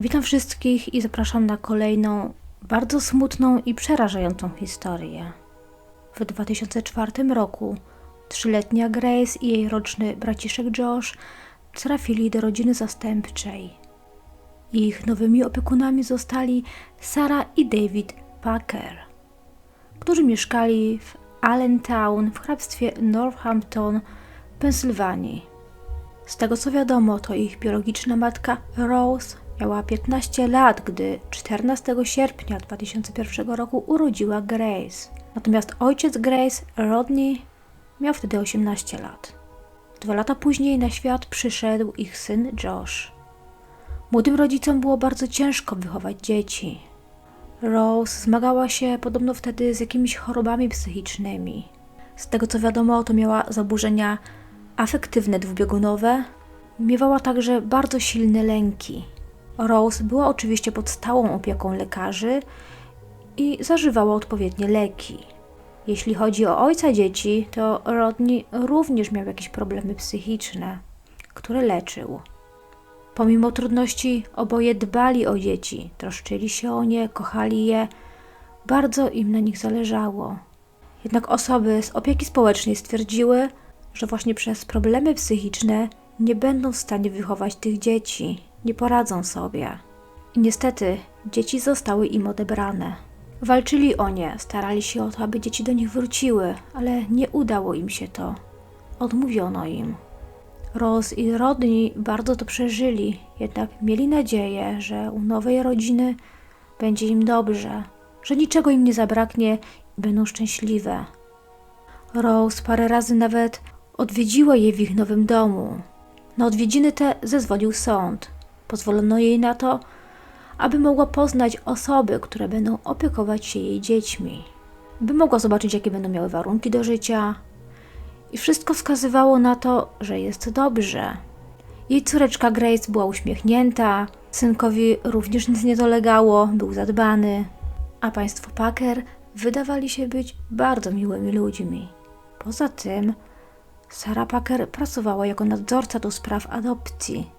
Witam wszystkich i zapraszam na kolejną bardzo smutną i przerażającą historię. W 2004 roku trzyletnia Grace i jej roczny braciszek Josh trafili do rodziny zastępczej. Ich nowymi opiekunami zostali Sarah i David Packer, którzy mieszkali w Allentown w hrabstwie Northampton Pensylwanii. Z tego co wiadomo, to ich biologiczna matka Rose miała 15 lat, gdy 14 sierpnia 2001 roku urodziła Grace. Natomiast ojciec Grace, Rodney, miał wtedy 18 lat. Dwa lata później na świat przyszedł ich syn Josh. Młodym rodzicom było bardzo ciężko wychować dzieci. Rose zmagała się podobno wtedy z jakimiś chorobami psychicznymi. Z tego co wiadomo, to miała zaburzenia afektywne dwubiegunowe, miewała także bardzo silne lęki. Rose była oczywiście pod stałą opieką lekarzy i zażywała odpowiednie leki. Jeśli chodzi o ojca dzieci, to Rodney również miał jakieś problemy psychiczne, które leczył. Pomimo trudności, oboje dbali o dzieci, troszczyli się o nie, kochali je, bardzo im na nich zależało. Jednak osoby z opieki społecznej stwierdziły, że właśnie przez problemy psychiczne nie będą w stanie wychować tych dzieci, nie poradzą sobie. Niestety dzieci zostały im odebrane. Walczyli o nie, starali się o to, aby dzieci do nich wróciły, ale nie udało im się to. Odmówiono im. Rose i Rodney bardzo to przeżyli, jednak mieli nadzieję, że u nowej rodziny będzie im dobrze, że niczego im nie zabraknie i będą szczęśliwe. Rose parę razy nawet odwiedziła je w ich nowym domu. Na odwiedziny te zezwolił sąd. Pozwolono jej na to, aby mogła poznać osoby, które będą opiekować się jej dziećmi, by mogła zobaczyć, jakie będą miały warunki do życia. I wszystko wskazywało na to, że jest dobrze. Jej córeczka Grace była uśmiechnięta, synkowi również nic nie dolegało, był zadbany, a państwo Packer wydawali się być bardzo miłymi ludźmi. Poza tym, Sarah Packer pracowała jako nadzorca do spraw adopcji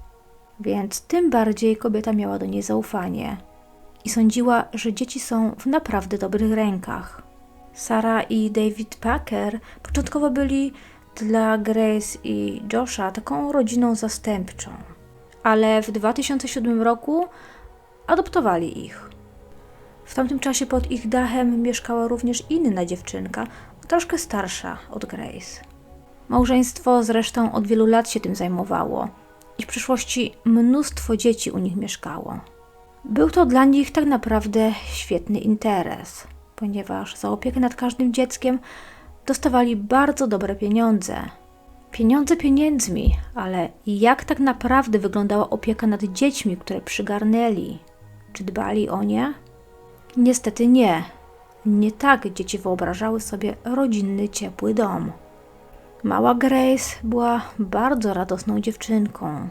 więc tym bardziej kobieta miała do niej zaufanie i sądziła, że dzieci są w naprawdę dobrych rękach. Sara i David Packer początkowo byli dla Grace i Josha taką rodziną zastępczą, ale w 2007 roku adoptowali ich. W tamtym czasie pod ich dachem mieszkała również inna dziewczynka, troszkę starsza od Grace. Małżeństwo zresztą od wielu lat się tym zajmowało i w przyszłości mnóstwo dzieci u nich mieszkało. Był to dla nich tak naprawdę świetny interes, ponieważ za opiekę nad każdym dzieckiem dostawali bardzo dobre pieniądze. Pieniądze pieniędzmi, ale jak tak naprawdę wyglądała opieka nad dziećmi, które przygarnęli? Czy dbali o nie? Niestety nie. Nie tak dzieci wyobrażały sobie rodzinny, ciepły dom. Mała Grace była bardzo radosną dziewczynką,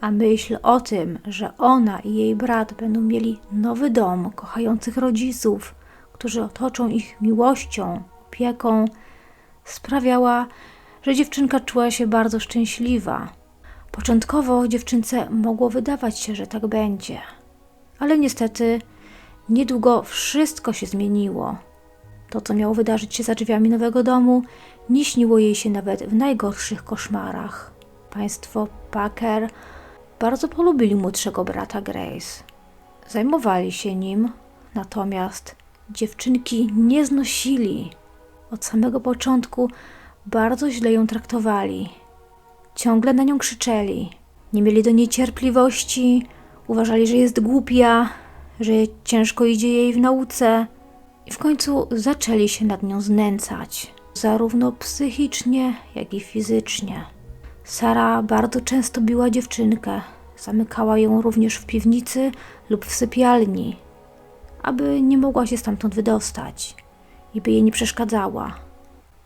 a myśl o tym, że ona i jej brat będą mieli nowy dom kochających rodziców, którzy otoczą ich miłością, opieką, sprawiała, że dziewczynka czuła się bardzo szczęśliwa. Początkowo dziewczynce mogło wydawać się, że tak będzie, ale niestety niedługo wszystko się zmieniło. To, co miało wydarzyć się za drzwiami nowego domu, nie śniło jej się nawet w najgorszych koszmarach. Państwo Packer bardzo polubili młodszego brata Grace. Zajmowali się nim, natomiast dziewczynki nie znosili. Od samego początku bardzo źle ją traktowali. Ciągle na nią krzyczeli. Nie mieli do niej cierpliwości, uważali, że jest głupia, że ciężko idzie jej w nauce i w końcu zaczęli się nad nią znęcać, zarówno psychicznie, jak i fizycznie. Sara bardzo często biła dziewczynkę, zamykała ją również w piwnicy lub w sypialni, aby nie mogła się stamtąd wydostać i by jej nie przeszkadzała.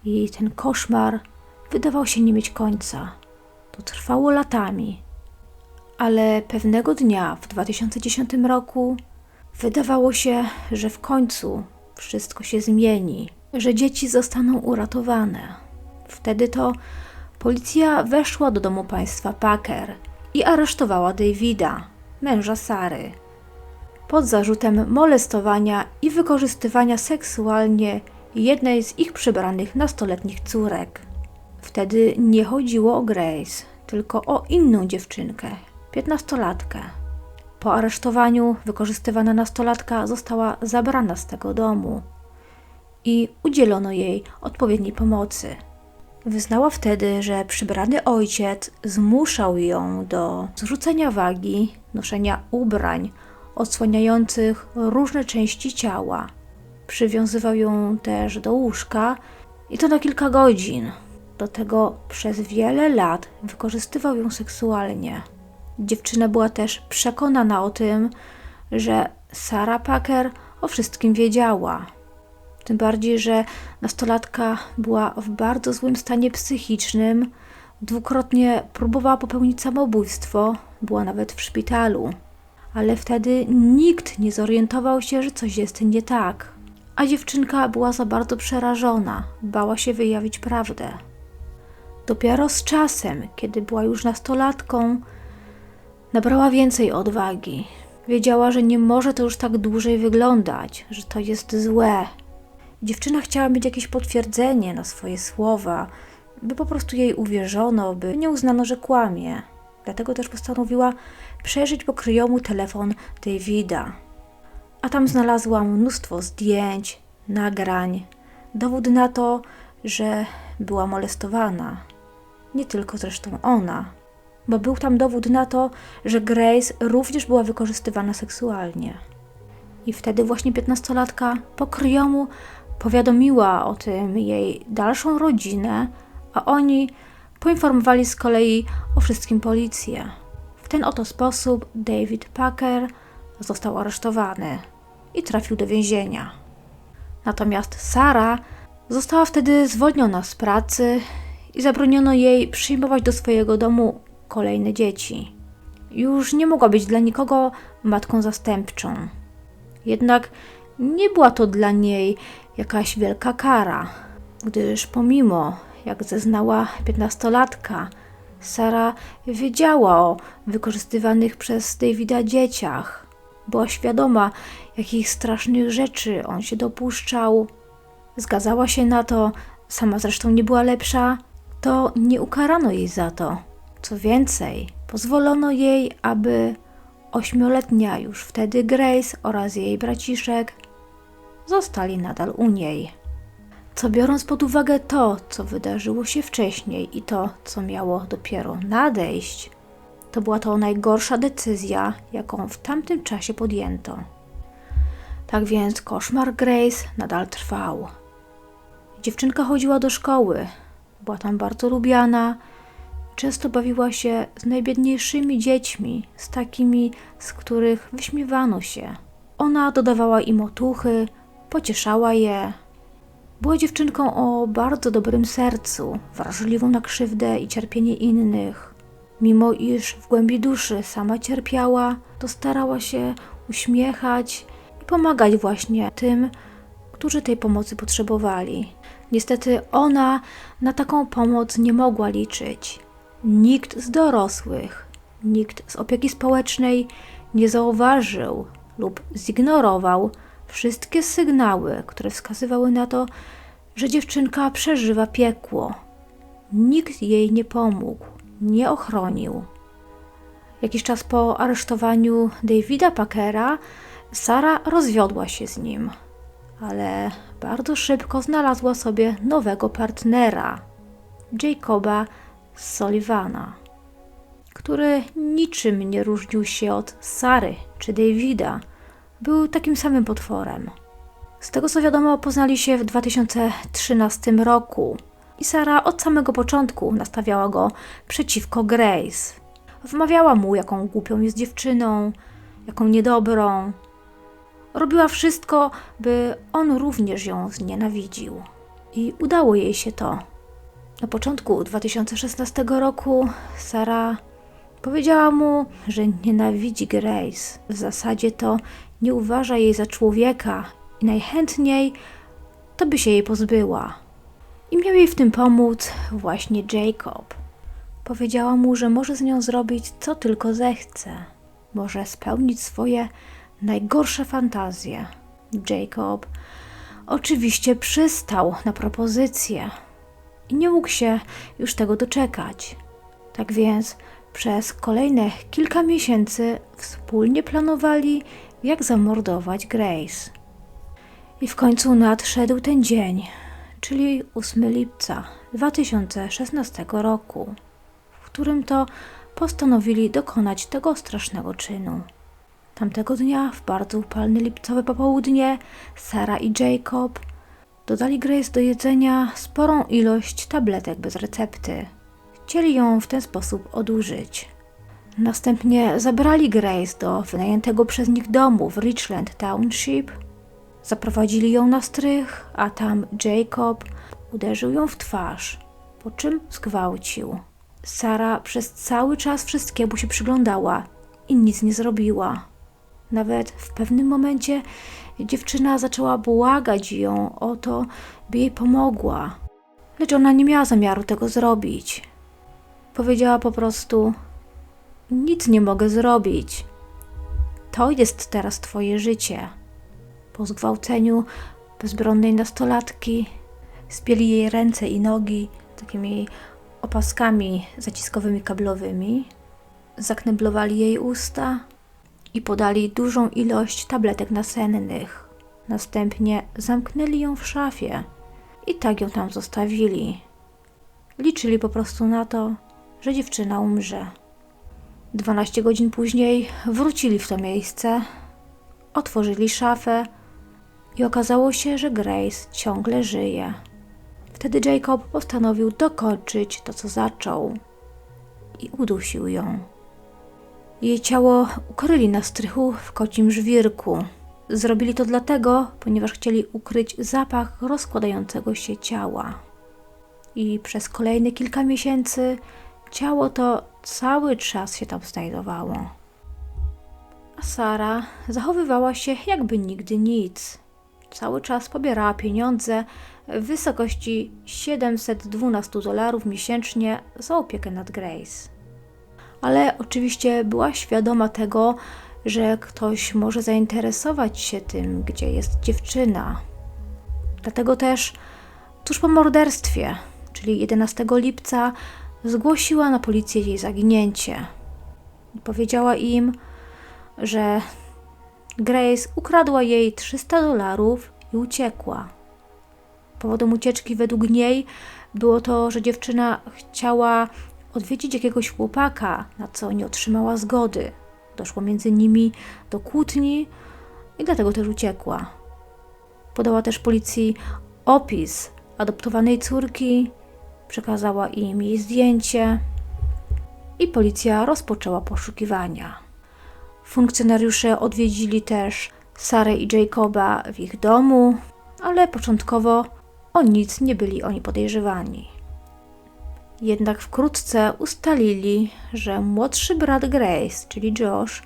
I ten koszmar wydawał się nie mieć końca. To trwało latami. Ale pewnego dnia w 2010 roku wydawało się, że w końcu wszystko się zmieni, że dzieci zostaną uratowane. Wtedy to policja weszła do domu państwa Packer i aresztowała Davida. męża Sary, pod zarzutem molestowania i wykorzystywania seksualnie jednej z ich przybranych nastoletnich córek. Wtedy nie chodziło o Grace, tylko o inną dziewczynkę, piętnastolatkę. Po aresztowaniu wykorzystywana nastolatka została zabrana z tego domu i udzielono jej odpowiedniej pomocy. Wyznała wtedy, że przybrany ojciec zmuszał ją do zrzucenia wagi, noszenia ubrań odsłaniających różne części ciała. Przywiązywał ją też do łóżka i to na kilka godzin. Do tego przez wiele lat wykorzystywał ją seksualnie. Dziewczyna była też przekonana o tym, że Sarah Packer o wszystkim wiedziała. Tym bardziej, że nastolatka była w bardzo złym stanie psychicznym, dwukrotnie próbowała popełnić samobójstwo, była nawet w szpitalu. Ale wtedy nikt nie zorientował się, że coś jest nie tak. A dziewczynka była za bardzo przerażona, bała się wyjawić prawdę. Dopiero z czasem, kiedy była już nastolatką, nabrała więcej odwagi. Wiedziała, że nie może to już tak dłużej wyglądać, że to jest złe. Dziewczyna chciała mieć jakieś potwierdzenie na swoje słowa, by po prostu jej uwierzono, by nie uznano, że kłamie. Dlatego też postanowiła przejrzeć pokryjomu telefon Davida. A tam znalazła mnóstwo zdjęć, nagrań, dowód na to, że była molestowana. Nie tylko zresztą ona, bo był tam dowód na to, że Grace również była wykorzystywana seksualnie. I wtedy właśnie piętnastolatka pokryjomu powiadomiła o tym jej dalszą rodzinę, a oni poinformowali z kolei o wszystkim policję. W ten oto sposób David Packer został aresztowany i trafił do więzienia. Natomiast Sara została wtedy zwolniona z pracy i zabroniono jej przyjmować do swojego domu kolejne dzieci. Już nie mogła być dla nikogo matką zastępczą. Jednak nie była to dla niej jakaś wielka kara, gdyż pomimo, jak zeznała piętnastolatka, Sara wiedziała o wykorzystywanych przez Davida dzieciach. Była świadoma, jakich strasznych rzeczy on się dopuszczał. Zgadzała się na to, sama zresztą nie była lepsza, to nie ukarano jej za to. Co więcej, pozwolono jej, aby ośmioletnia już wtedy Grace oraz jej braciszek zostali nadal u niej. Co biorąc pod uwagę to, co wydarzyło się wcześniej i to, co miało dopiero nadejść, to była to najgorsza decyzja, jaką w tamtym czasie podjęto. Tak więc koszmar Grace nadal trwał. Dziewczynka chodziła do szkoły, była tam bardzo lubiana, często bawiła się z najbiedniejszymi dziećmi, z takimi, z których wyśmiewano się. Ona dodawała im otuchy, pocieszała je. Była dziewczynką o bardzo dobrym sercu, wrażliwą na krzywdę i cierpienie innych. Mimo iż w głębi duszy sama cierpiała, to starała się uśmiechać i pomagać właśnie tym, którzy tej pomocy potrzebowali. Niestety ona na taką pomoc nie mogła liczyć. Nikt z dorosłych, nikt z opieki społecznej nie zauważył lub zignorował wszystkie sygnały, które wskazywały na to, że dziewczynka przeżywa piekło. Nikt jej nie pomógł, nie ochronił. Jakiś czas po aresztowaniu Davida Packera, Sara rozwiodła się z nim, ale bardzo szybko znalazła sobie nowego partnera, Jacoba Sullivana, który niczym nie różnił się od Sary czy Davida był takim samym potworem. Z tego co wiadomo, poznali się w 2013 roku i Sara od samego początku nastawiała go przeciwko Grace. Wmawiała mu, jaką głupią jest dziewczyną, jaką niedobrą. Robiła wszystko, by on również ją znienawidził. I udało jej się to. Na początku 2016 roku Sara powiedziała mu, że nienawidzi Grace. W zasadzie to nie uważa jej za człowieka i najchętniej to by się jej pozbyła. I miał jej w tym pomóc właśnie Jacob. Powiedziała mu, że może z nią zrobić co tylko zechce. może spełnić swoje najgorsze fantazje. Jacob oczywiście przystał na propozycję i nie mógł się już tego doczekać. Tak więc przez kolejne kilka miesięcy wspólnie planowali, jak zamordować Grace. I w końcu nadszedł ten dzień, czyli 8 lipca 2016 roku, w którym to postanowili dokonać tego strasznego czynu. Tamtego dnia, w bardzo upalne lipcowe popołudnie, Sara i Jacob dodali Grace do jedzenia sporą ilość tabletek bez recepty. Chcieli ją w ten sposób odurzyć. Następnie zabrali Grace do wynajętego przez nich domu w Richland Township. Zaprowadzili ją na strych, a tam Jacob uderzył ją w twarz, po czym zgwałcił. Sara przez cały czas wszystkiemu się przyglądała i nic nie zrobiła. Nawet w pewnym momencie dziewczyna zaczęła błagać ją o to, by jej pomogła, lecz ona nie miała zamiaru tego zrobić. Powiedziała po prostu: Nic nie mogę zrobić. To jest teraz Twoje życie. Po zgwałceniu bezbronnej nastolatki spieli jej ręce i nogi takimi opaskami zaciskowymi kablowymi, zakneblowali jej usta i podali dużą ilość tabletek nasennych. Następnie zamknęli ją w szafie i tak ją tam zostawili. Liczyli po prostu na to, że dziewczyna umrze. 12 godzin później wrócili w to miejsce, otworzyli szafę i okazało się, że Grace ciągle żyje. Wtedy Jacob postanowił dokończyć to, co zaczął i udusił ją. Jej ciało ukryli na strychu w kocim żwirku. Zrobili to dlatego, ponieważ chcieli ukryć zapach rozkładającego się ciała. I przez kolejne kilka miesięcy ciało to cały czas się tam znajdowało. A Sara zachowywała się jakby nigdy nic. Cały czas pobierała pieniądze w wysokości 712 dolarów miesięcznie za opiekę nad Grace. Ale oczywiście była świadoma tego, że ktoś może zainteresować się tym, gdzie jest dziewczyna. Dlatego też tuż po morderstwie, czyli 11 lipca, zgłosiła na policję jej zaginięcie. Powiedziała im, że Grace ukradła jej 300 dolarów i uciekła. Powodem ucieczki według niej było to, że dziewczyna chciała odwiedzić jakiegoś chłopaka, na co nie otrzymała zgody. Doszło między nimi do kłótni i dlatego też uciekła. Podała też policji opis adoptowanej córki, przekazała im jej zdjęcie i policja rozpoczęła poszukiwania. Funkcjonariusze odwiedzili też Sarę i Jacoba w ich domu, ale początkowo o nic nie byli oni podejrzewani. Jednak wkrótce ustalili, że młodszy brat Grace, czyli Josh,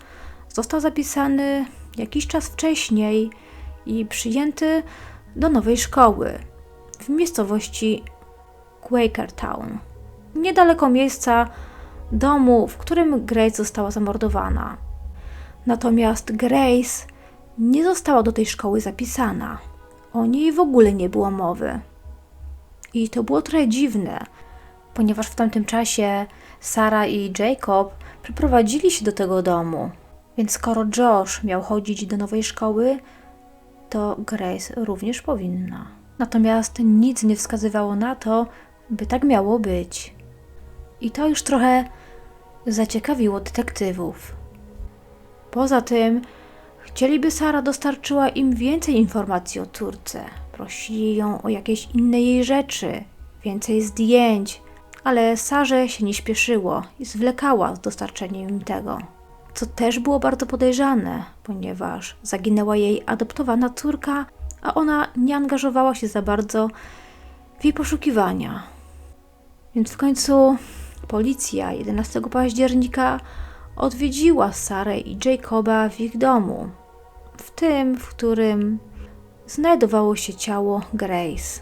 został zapisany jakiś czas wcześniej i przyjęty do nowej szkoły w miejscowości Quakertown, niedaleko miejsca domu, w którym Grace została zamordowana. Natomiast Grace nie została do tej szkoły zapisana. O niej w ogóle nie było mowy. I to było trochę dziwne, ponieważ w tamtym czasie Sara i Jacob przyprowadzili się do tego domu. Więc skoro Josh miał chodzić do nowej szkoły, to Grace również powinna. Natomiast nic nie wskazywało na to, by tak miało być. I to już trochę zaciekawiło detektywów. Poza tym, chcieliby Sara dostarczyła im więcej informacji o córce. Prosili ją o jakieś inne jej rzeczy, więcej zdjęć, ale Sarze się nie śpieszyło i zwlekała z dostarczeniem im tego. Co też było bardzo podejrzane, ponieważ zaginęła jej adoptowana córka, a ona nie angażowała się za bardzo w jej poszukiwania. Więc w końcu policja 11 października odwiedziła Sarę i Jacoba w ich domu, w tym, w którym znajdowało się ciało Grace.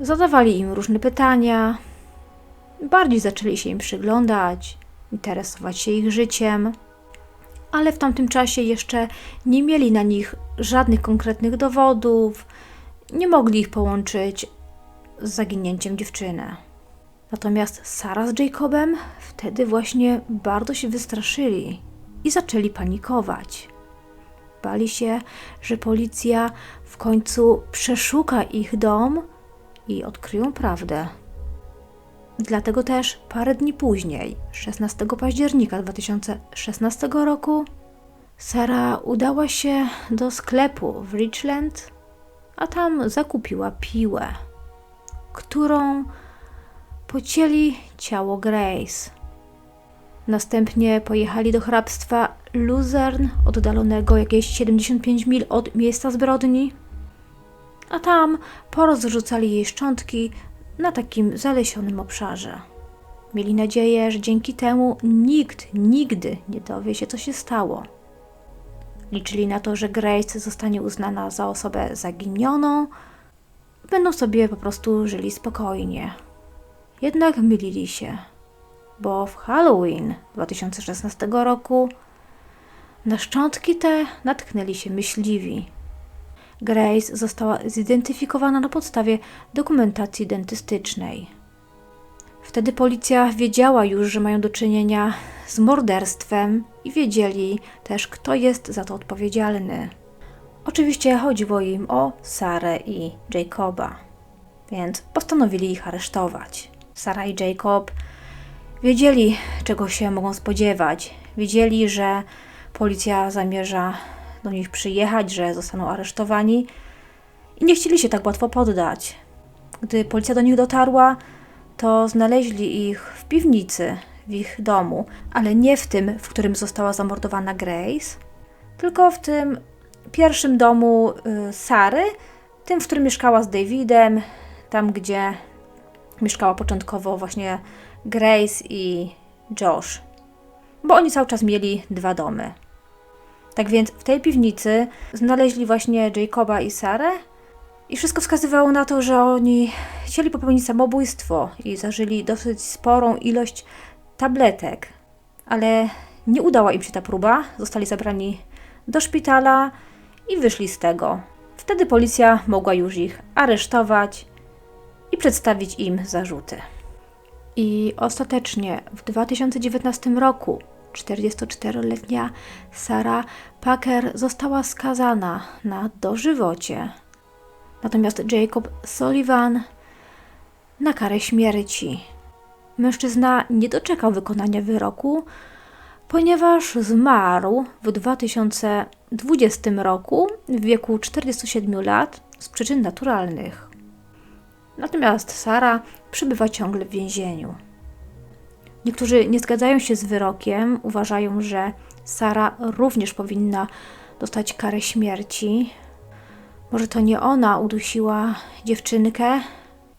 Zadawali im różne pytania, bardziej zaczęli się im przyglądać, interesować się ich życiem, ale w tamtym czasie jeszcze nie mieli na nich żadnych konkretnych dowodów, nie mogli ich połączyć z zaginięciem dziewczyny. Natomiast Sara z Jacobem wtedy właśnie bardzo się wystraszyli i zaczęli panikować. Bali się, że policja w końcu przeszuka ich dom i odkryją prawdę. Dlatego też parę dni później, 16 października 2016 roku, Sara udała się do sklepu w Richland, a tam zakupiła piłę, którą pocięli ciało Grace. Następnie pojechali do hrabstwa Luzern, oddalonego jakieś 75 mil od miejsca zbrodni, a tam porozrzucali jej szczątki na takim zalesionym obszarze. Mieli nadzieję, że dzięki temu nikt nigdy nie dowie się, co się stało. Liczyli na to, że Grace zostanie uznana za osobę zaginioną, będą sobie po prostu żyli spokojnie. Jednak mylili się, bo w Halloween 2016 roku na szczątki te natknęli się myśliwi. Grace została zidentyfikowana na podstawie dokumentacji dentystycznej. Wtedy policja wiedziała już, że mają do czynienia z morderstwem i wiedzieli też, kto jest za to odpowiedzialny. Oczywiście chodziło im o Sarę i Jacoba, więc postanowili ich aresztować. Sara i Jacob wiedzieli, czego się mogą spodziewać. Wiedzieli, że policja zamierza do nich przyjechać, że zostaną aresztowani i nie chcieli się tak łatwo poddać. Gdy policja do nich dotarła, to znaleźli ich w piwnicy w ich domu, ale nie w tym, w którym została zamordowana Grace, tylko w tym pierwszym domu y, Sary, tym, w którym mieszkała z Davidem, tam gdzie mieszkała początkowo właśnie Grace i Josh, bo oni cały czas mieli dwa domy. Tak więc w tej piwnicy znaleźli właśnie Jacoba i Sarę i wszystko wskazywało na to, że oni chcieli popełnić samobójstwo i zażyli dosyć sporą ilość tabletek, ale nie udała im się ta próba. Zostali zabrani do szpitala i wyszli z tego. Wtedy policja mogła już ich aresztować i przedstawić im zarzuty. I ostatecznie w 2019 roku 44-letnia Sara Packer została skazana na dożywocie. Natomiast Jacob Sullivan na karę śmierci. Mężczyzna nie doczekał wykonania wyroku, ponieważ zmarł w 2020 roku w wieku 47 lat z przyczyn naturalnych. Natomiast Sara przebywa ciągle w więzieniu. Niektórzy nie zgadzają się z wyrokiem, uważają, że Sara również powinna dostać karę śmierci. Może to nie ona udusiła dziewczynkę,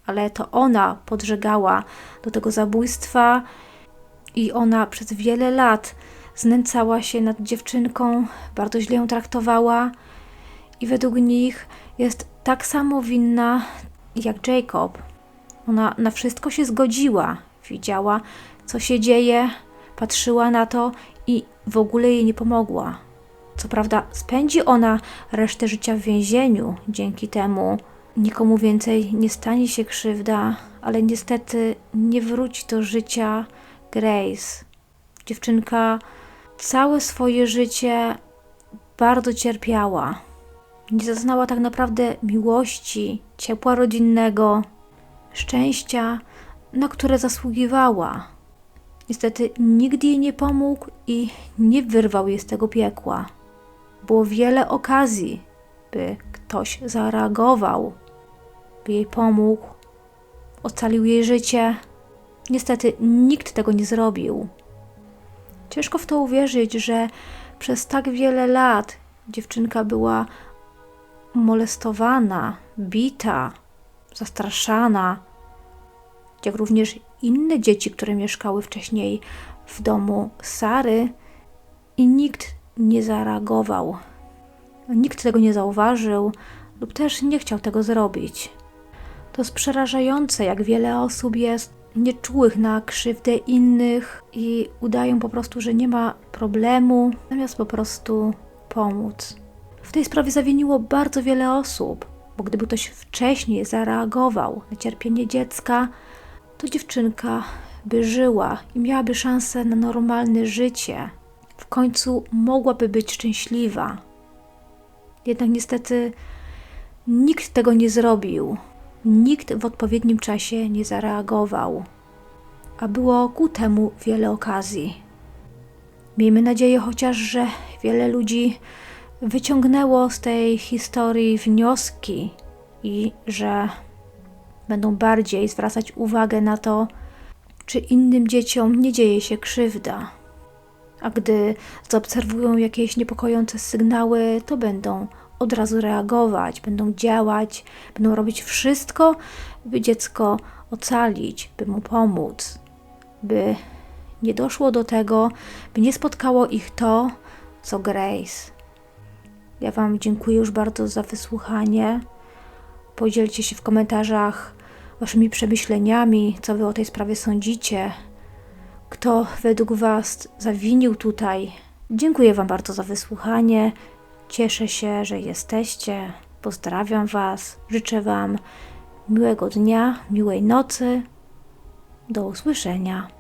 ale to ona podżegała do tego zabójstwa i ona przez wiele lat znęcała się nad dziewczynką, bardzo źle ją traktowała i według nich jest tak samo winna jak Jacob. Ona na wszystko się zgodziła, widziała, co się dzieje, patrzyła na to i w ogóle jej nie pomogła. Co prawda, spędzi ona resztę życia w więzieniu, dzięki temu nikomu więcej nie stanie się krzywda, ale niestety nie wróci do życia Grace. Dziewczynka całe swoje życie bardzo cierpiała. Nie zaznała tak naprawdę miłości, ciepła rodzinnego, szczęścia, na które zasługiwała. Niestety nikt jej nie pomógł i nie wyrwał jej z tego piekła. Było wiele okazji, by ktoś zareagował, by jej pomógł, ocalił jej życie. Niestety nikt tego nie zrobił. Ciężko w to uwierzyć, że przez tak wiele lat dziewczynka była molestowana, bita, zastraszana, jak również inne dzieci, które mieszkały wcześniej w domu Sary i nikt nie zareagował. Nikt tego nie zauważył lub też nie chciał tego zrobić. To jest przerażające, jak wiele osób jest nieczułych na krzywdę innych i udają po prostu, że nie ma problemu, zamiast po prostu pomóc. W tej sprawie zawiniło bardzo wiele osób, bo gdyby ktoś wcześniej zareagował na cierpienie dziecka, to dziewczynka by żyła i miałaby szansę na normalne życie. W końcu mogłaby być szczęśliwa. Jednak niestety nikt tego nie zrobił. Nikt w odpowiednim czasie nie zareagował. A było ku temu wiele okazji. Miejmy nadzieję chociaż, że wiele ludzi wyciągnęło z tej historii wnioski i że będą bardziej zwracać uwagę na to, czy innym dzieciom nie dzieje się krzywda. A gdy zaobserwują jakieś niepokojące sygnały, to będą od razu reagować, będą działać, będą robić wszystko, by dziecko ocalić, by mu pomóc, by nie doszło do tego, by nie spotkało ich to, co Grace. Ja Wam dziękuję już bardzo za wysłuchanie. Podzielcie się w komentarzach Waszymi przemyśleniami, co Wy o tej sprawie sądzicie. Kto według Was zawinił tutaj? Dziękuję Wam bardzo za wysłuchanie. Cieszę się, że jesteście. Pozdrawiam Was. Życzę Wam miłego dnia, miłej nocy. Do usłyszenia.